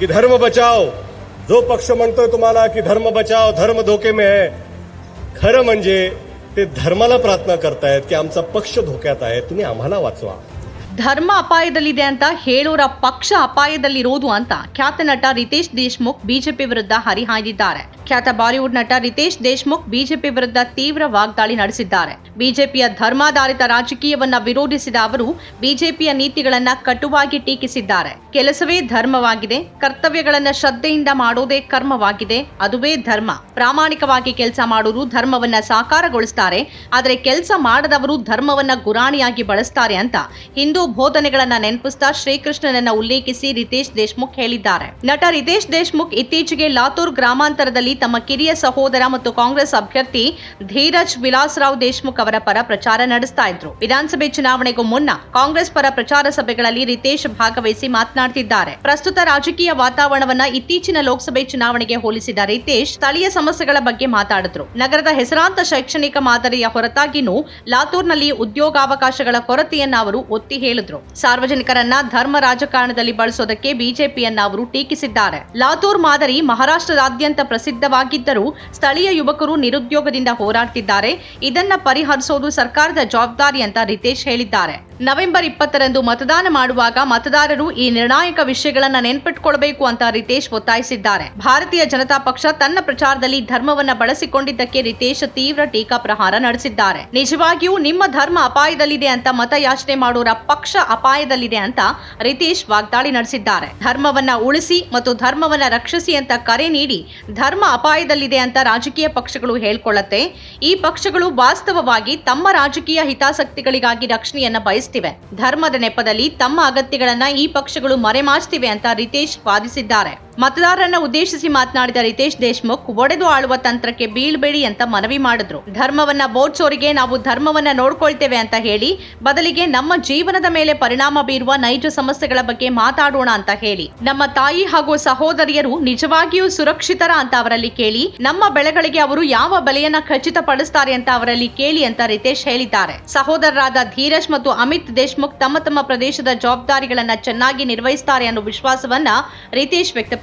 की धर्म बचाव जो पक्ष म्हणतोय तुम्हाला की धर्म बचाव धर्म धोके में आहे खरं म्हणजे ते धर्माला प्रार्थना करतायत की आमचा पक्ष धोक्यात आहे. तुम्ही आम्हाला वाचवा. ಧರ್ಮ ಅಪಾಯದಲ್ಲಿದೆ ಅಂತ ಹೇಳೋರ ಪಕ್ಷ ಅಪಾಯದಲ್ಲಿರೋದು ಅಂತ ಖ್ಯಾತ ನಟ ರಿತೇಶ್ ದೇಶ್ಮುಖ್ ಬಿಜೆಪಿ ವಿರುದ್ಧ ಹರಿಹಾಯ್ದಿದ್ದಾರೆ. ಖ್ಯಾತ ಬಾಲಿವುಡ್ ನಟ ರಿತೇಶ್ ದೇಶ್ಮುಖ್ ಬಿಜೆಪಿ ವಿರುದ್ಧ ತೀವ್ರ ವಾಗ್ದಾಳಿ ನಡೆಸಿದ್ದಾರೆ. ಬಿಜೆಪಿಯ ಧರ್ಮಾಧಾರಿತ ರಾಜಕೀಯವನ್ನ ವಿರೋಧಿಸಿದ ಅವರು ಬಿಜೆಪಿಯ ನೀತಿಗಳನ್ನ ಕಟುವಾಗಿ ಟೀಕಿಸಿದ್ದಾರೆ. ಕೆಲಸವೇ ಧರ್ಮವಾಗಿದೆ, ಕರ್ತವ್ಯಗಳನ್ನ ಶ್ರದ್ಧೆಯಿಂದ ಮಾಡೋದೇ ಕರ್ಮವಾಗಿದೆ, ಅದುವೇ ಧರ್ಮ. ಪ್ರಾಮಾಣಿಕವಾಗಿ ಕೆಲಸ ಮಾಡೋರು ಧರ್ಮವನ್ನ ಸಾಕಾರಗೊಳಿಸ್ತಾರೆ, ಆದರೆ ಕೆಲಸ ಮಾಡದವರು ಧರ್ಮವನ್ನ ಗುರಾಣಿಯಾಗಿ ಬಳಸ್ತಾರೆ ಅಂತ ಹಿಂದೂ ಬೋಧನೆಗಳನ್ನ ನೆನಪಿಸ್ತಾ ಶ್ರೀಕೃಷ್ಣನನ್ನ ಉಲ್ಲೇಖಿಸಿ ರಿತೇಶ್ ದೇಶ್ಮುಖ್ ಹೇಳಿದ್ದಾರೆ. ನಟ ರಿತೇಶ್ ದೇಶ್ಮುಖ್ ಇತ್ತೀಚೆಗೆ ಲಾತೂರ್ ಗ್ರಾಮಾಂತರದಲ್ಲಿ ತಮ್ಮ ಕಿರಿಯ ಸಹೋದರ ಮತ್ತು ಕಾಂಗ್ರೆಸ್ ಅಭ್ಯರ್ಥಿ ಧೀರಜ್ ವಿಲಾಸರಾವ್ ದೇಶ್ಮುಖ್ ಅವರ ಪರ ಪ್ರಚಾರ ನಡೆಸ್ತಾ ಇದ್ರು. ವಿಧಾನಸಭೆ ಚುನಾವಣೆಗೂ ಮುನ್ನ ಕಾಂಗ್ರೆಸ್ ಪರ ಪ್ರಚಾರ ಸಭೆಗಳಲ್ಲಿ ರಿತೇಶ್ ಭಾಗವಹಿಸಿ ಮಾತನಾಡ್ತಿದ್ದಾರೆ. ಪ್ರಸ್ತುತ ರಾಜಕೀಯ ವಾತಾವರಣವನ್ನ ಇತ್ತೀಚಿನ ಲೋಕಸಭೆ ಚುನಾವಣೆಗೆ ಹೋಲಿಸಿದ ರಿತೇಶ್ ಸ್ಥಳೀಯ ಸಮಸ್ಯೆಗಳ ಬಗ್ಗೆ ಮಾತಾಡಿದ್ರು. ನಗರದ ಹೆಸರಾಂತ ಶೈಕ್ಷಣಿಕ ಮಾದರಿಯ ಹೊರತಾಗಿನೂ ಲಾತೂರ್ನಲ್ಲಿ ಉದ್ಯೋಗಾವಕಾಶಗಳ ಕೊರತೆಯನ್ನ ಅವರು ಒತ್ತಿ ಹೇಳಿದ್ರು. ಸಾರ್ವಜನಿಕರನ್ನ ಧರ್ಮ ರಾಜಕಾರಣದಲ್ಲಿ ಬಳಸೋದಕ್ಕೆ ಬಿಜೆಪಿಯನ್ನ ಅವರು ಟೀಕಿಸಿದ್ದಾರೆ. ಲಾತೂರ್ ಮಾದರಿ ಮಹಾರಾಷ್ಟ್ರದಾದ್ಯಂತ ಪ್ರಸಿದ್ಧವಾಗಿದ್ದರೂ ಸ್ಥಳೀಯ ಯುವಕರು ನಿರುದ್ಯೋಗದಿಂದ ಹೋರಾಡ್ತಿದ್ದಾರೆ. ಇದನ್ನ ಪರಿಹರಿಸೋದು ಸರ್ಕಾರದ ಜವಾಬ್ದಾರಿ ಅಂತ ರಿತೇಶ್ ಹೇಳಿದ್ದಾರೆ. ನವೆಂಬರ್ ಇಪ್ಪತ್ತರಂದು ಮತದಾನ ಮಾಡುವಾಗ ಮತದಾರರು ಈ ನಿರ್ಣಾಯಕ ವಿಷಯಗಳನ್ನ ನೆನ್ಪಿಟ್ಕೊಳ್ಬೇಕು ಅಂತ ರಿತೇಶ್ ಒತ್ತಾಯಿಸಿದ್ದಾರೆ. ಭಾರತೀಯ ಜನತಾ ಪಕ್ಷ ತನ್ನ ಪ್ರಚಾರದಲ್ಲಿ ಧರ್ಮವನ್ನ ಬಳಸಿಕೊಂಡಿದ್ದಕ್ಕೆ ರಿತೇಶ್ ತೀವ್ರ ಟೀಕಾ ಪ್ರಹಾರ ನಡೆಸಿದ್ದಾರೆ. ನಿಜವಾಗಿಯೂ ನಿಮ್ಮ ಧರ್ಮ ಅಪಾಯದಲ್ಲಿದೆ ಅಂತ ಮತ ಯಾಚನೆ ಮಾಡೋರ ಪಕ್ಷ ಅಪಾಯದಲ್ಲಿದೆ ಅಂತ ರಿತೇಶ್ ವಾಗ್ದಾಳಿ ನಡೆಸಿದ್ದಾರೆ. ಧರ್ಮವನ್ನ ಉಳಿಸಿ ಮತ್ತು ಧರ್ಮವನ್ನ ರಕ್ಷಿಸಿ ಅಂತ ಕರೆ ನೀಡಿ ಧರ್ಮ ಅಪಾಯದಲ್ಲಿದೆ ಅಂತ ರಾಜಕೀಯ ಪಕ್ಷಗಳು ಹೇಳ್ಕೊಳ್ಳತ್ತೆ. ಈ ಪಕ್ಷಗಳು ವಾಸ್ತವವಾಗಿ ತಮ್ಮ ರಾಜಕೀಯ ಹಿತಾಸಕ್ತಿಗಳಿಗಾಗಿ ರಕ್ಷಣೆಯನ್ನ ಬಯಸ್ತಿವೆ ಧರ್ಮದ ನೆಪದಲ್ಲಿ ತಮ್ಮ ಅಗತ್ಯಗಳನ್ನ ಈ ಪಕ್ಷಗಳು ಮರೆಮಾಚ್ತಿವೆ ಅಂತ ರಿತೇಶ್ ವಾದಿಸಿದ್ದಾರೆ. ಮತದಾರರನ್ನ ಉದ್ದೇಶಿಸಿ ಮಾತನಾಡಿದ ರಿತೇಶ್ ದೇಶ್ಮುಖ್, ಒಡೆದು ಆಳುವ ತಂತ್ರಕ್ಕೆ ಬೀಳ್ಬೇಡಿ ಅಂತ ಮನವಿ ಮಾಡಿದ್ರು. ಧರ್ಮವನ್ನ ಬೋಡ್ಸೋರಿಗೆ ನಾವು ಧರ್ಮವನ್ನ ನೋಡ್ಕೊಳ್ತೇವೆ ಅಂತ ಹೇಳಿ, ಬದಲಿಗೆ ನಮ್ಮ ಜೀವನದ ಮೇಲೆ ಪರಿಣಾಮ ಬೀರುವ ನೈಜ ಸಮಸ್ಯೆಗಳ ಬಗ್ಗೆ ಮಾತಾಡೋಣ ಅಂತ ಹೇಳಿ. ನಮ್ಮ ತಾಯಿ ಹಾಗೂ ಸಹೋದರಿಯರು ನಿಜವಾಗಿಯೂ ಸುರಕ್ಷಿತರ ಅಂತ ಅವರಲ್ಲಿ ಕೇಳಿ, ನಮ್ಮ ಬೆಳೆಗಳಿಗೆ ಅವರು ಯಾವ ಬೆಲೆಯನ್ನ ಖಚಿತಪಡಿಸ್ತಾರೆ ಅಂತ ಅವರಲ್ಲಿ ಕೇಳಿ ಅಂತ ರಿತೇಶ್ ಹೇಳಿದ್ದಾರೆ. ಸಹೋದರರಾದ ಧೀರಜ್ ಮತ್ತು ಅಮಿತ್ ದೇಶ್ಮುಖ್ ತಮ್ಮ ತಮ್ಮ ಪ್ರದೇಶದ ಜವಾಬ್ದಾರಿಗಳನ್ನ ಚೆನ್ನಾಗಿ ನಿರ್ವಹಿಸ್ತಾರೆ ಅನ್ನೋ ವಿಶ್ವಾಸವನ್ನ ರಿತೇಶ್ ವ್ಯಕ್ತಪಡಿಸಿದ್ದಾರೆ.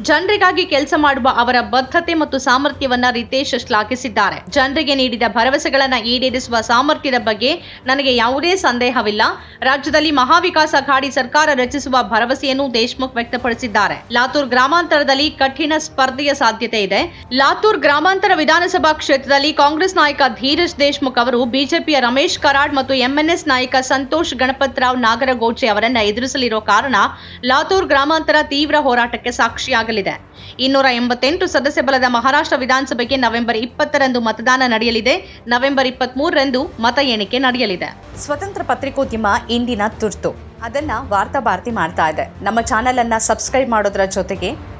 ಜನರಿಗಾಗಿ ಕೆಲಸ ಮಾಡುವ ಅವರ ಬದ್ಧತೆ ಮತ್ತು ಸಾಮರ್ಥ್ಯವನ್ನ ರಿತೇಶ್ ಶ್ಲಾಘಿಸಿದ್ದಾರೆ. ಜನರಿಗೆ ನೀಡಿದ ಭರವಸೆಗಳನ್ನ ಈಡೇರಿಸುವ ಸಾಮರ್ಥ್ಯದ ಬಗ್ಗೆ ನನಗೆ ಯಾವುದೇ ಸಂದೇಹವಿಲ್ಲ. ರಾಜ್ಯದಲ್ಲಿ ಮಹಾವಿಕಾಸ ಅಘಾಡಿ ಸರ್ಕಾರ ರಚಿಸುವ ಭರವಸೆಯನ್ನು ದೇಶ್ಮುಖ್ ವ್ಯಕ್ತಪಡಿಸಿದ್ದಾರೆ. ಲಾತೂರ್ ಗ್ರಾಮಾಂತರದಲ್ಲಿ ಕಠಿಣ ಸ್ಪರ್ಧೆಯ ಸಾಧ್ಯತೆ ಇದೆ. ಲಾತೂರ್ ಗ್ರಾಮಾಂತರ ವಿಧಾನಸಭಾ ಕ್ಷೇತ್ರದಲ್ಲಿ ಕಾಂಗ್ರೆಸ್ ನಾಯಕ ಧೀರಜ್ ದೇಶ್ಮುಖ್ ಅವರು, ಬಿಜೆಪಿಯ ರಮೇಶ್ ಕರಾಡ್ ಮತ್ತು ಎಂಎನ್ಎಸ್ ನಾಯಕ ಸಂತೋಷ್ ಗಣಪತ್ ರಾವ್ ನಾಗರಗೋಚೆ ಅವರನ್ನ ಎದುರಿಸಲಿರೋ ಕಾರಣ ಲಾತೂರ್ ಗ್ರಾಮಾಂತರ ತೀವ್ರ ಹೋರಾಟಕ್ಕೆ ಸಾಕ್ಷಿಯಾಗಲಿದೆ. ಇನ್ನೂರ ಎಂಬತ್ತೆಂಟು ಸದಸ್ಯ ಬಲದ ಮಹಾರಾಷ್ಟ್ರ ವಿಧಾನಸಭೆಗೆ ನವೆಂಬರ್ ಇಪ್ಪತ್ತರಂದು ಮತದಾನ ನಡೆಯಲಿದೆ. ನವೆಂಬರ್ ಇಪ್ಪತ್ತ್ ಮೂರರಂದು ಮತ ಎಣಿಕೆ ನಡೆಯಲಿದೆ. ಸ್ವತಂತ್ರ ಪತ್ರಿಕೋದ್ಯಮ ಇಂದಿನ ತುರ್ತು. ಅದನ್ನ ವಾರ್ತಾ ಭಾರತಿ ಮಾಡ್ತಾ ಇದೆ. ನಮ್ಮ ಚಾನೆಲ್ ಅನ್ನ ಸಬ್ಸ್ಕ್ರೈಬ್ ಮಾಡೋದ್ರ ಜೊತೆಗೆ